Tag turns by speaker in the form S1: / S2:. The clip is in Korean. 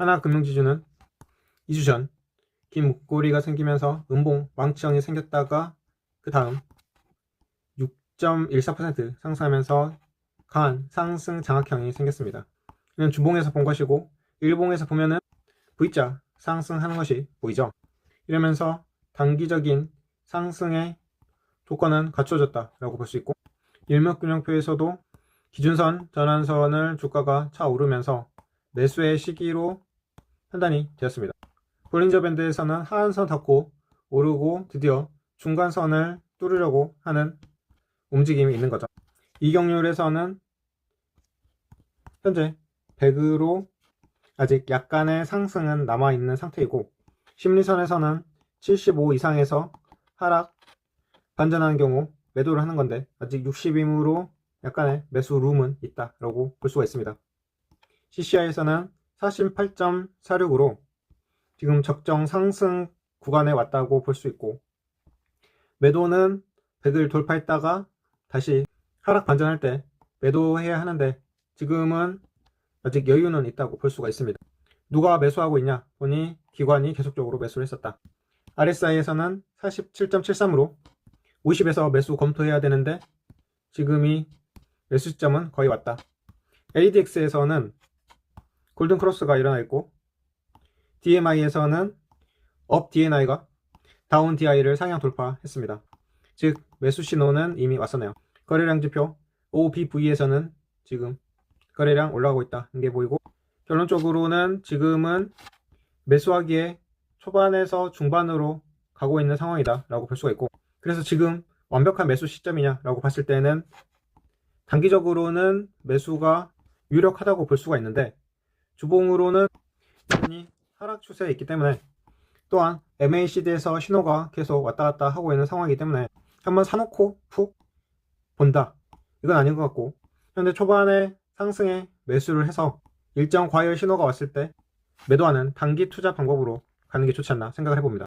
S1: 하나금융지주는 2주 전 긴 목걸이가 생기면서 은봉 왕치형이 생겼다가 그 다음 6.14% 상승하면서 강한 상승 장악형이 생겼습니다. 이는 주봉에서 본 것이고 일봉에서 보면은 V자 상승하는 것이 보이죠. 이러면서 단기적인 상승의 조건은 갖춰졌다라고 볼 수 있고 일목균형표에서도 기준선 전환선을 주가가 차오르면서 매수의 시기로 판단이 되었습니다. 볼린저 밴드에서는 하한선 닫고 오르고 드디어 중간선을 뚫으려고 하는 움직임이 있는 거죠. 이경률에서는 현재 100으로 아직 약간의 상승은 남아있는 상태이고 심리선에서는 75 이상에서 하락 반전하는 경우 매도를 하는 건데 아직 60이므로 약간의 매수 룸은 있다라고 볼 수가 있습니다. CCI에서는 48.46으로 지금 적정 상승 구간에 왔다고 볼 수 있고 매도는 100을 돌파했다가 다시 하락 반전할 때 매도해야 하는데 지금은 아직 여유는 있다고 볼 수가 있습니다. 누가 매수하고 있냐 보니 기관이 계속적으로 매수를 했었다. RSI에서는 47.73으로 50에서 매수 검토해야 되는데 지금이 매수 시점은 거의 왔다. ADX에서는 골든 크로스가 일어나 있고 DMI에서는 업 DNI가 다운 DI를 상향 돌파했습니다. 즉 매수 신호는 이미 왔었네요. 거래량 지표 OBV에서는 지금 거래량 올라가고 있다는 게 보이고 결론적으로는 지금은 매수하기에 초반에서 중반으로 가고 있는 상황이다 라고 볼 수가 있고 그래서 지금 완벽한 매수 시점이냐 라고 봤을 때는 단기적으로는 매수가 유력하다고 볼 수가 있는데 주봉으로는 여전히 하락 추세에 있기 때문에 또한 MACD에서 신호가 계속 왔다 갔다 하고 있는 상황이기 때문에 한번 사놓고 푹 본다 이건 아닌 것 같고 현재 초반에 상승에 매수를 해서 일정 과열 신호가 왔을 때 매도하는 단기 투자 방법으로 가는 게 좋지 않나 생각을 해봅니다.